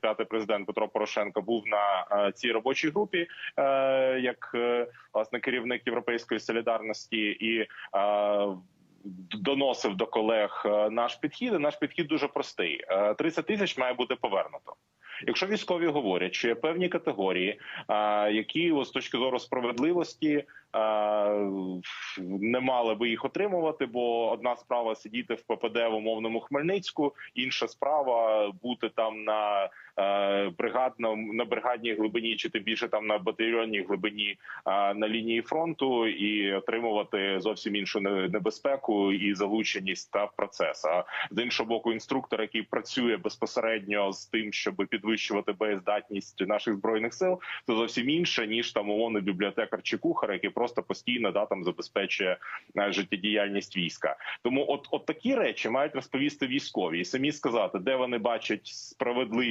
п'ятий президент Петро Порошенко був на е, цій робочій групі е, як е, власне керівник європейської солідарності і. Доносив до колег наш підхід. Наш підхід дуже простий: Е, 30 тисяч має бути повернуто. Якщо військові говорять, що є певні категорії, які з точки зору справедливості не мали би їх отримувати, бо одна справа сидіти в ППД в умовному Хмельницьку, інша справа бути там на е, бригадно на бригадній глибині, чи тим більше там на батальйонній глибині е, на лінії фронту, і отримувати зовсім іншу небезпеку і залученість та процес. А з іншого боку, інструктор, який працює безпосередньо з тим, щоб підвищувати боєздатність наших збройних сил, це зовсім інше ніж там умовний бібліотекар чи кухар, який просто постійно да там забезпечує е, життєдіяльність війська. Тому, от, от такі речі мають розповісти військові і самі сказати, де вони бачать справедливість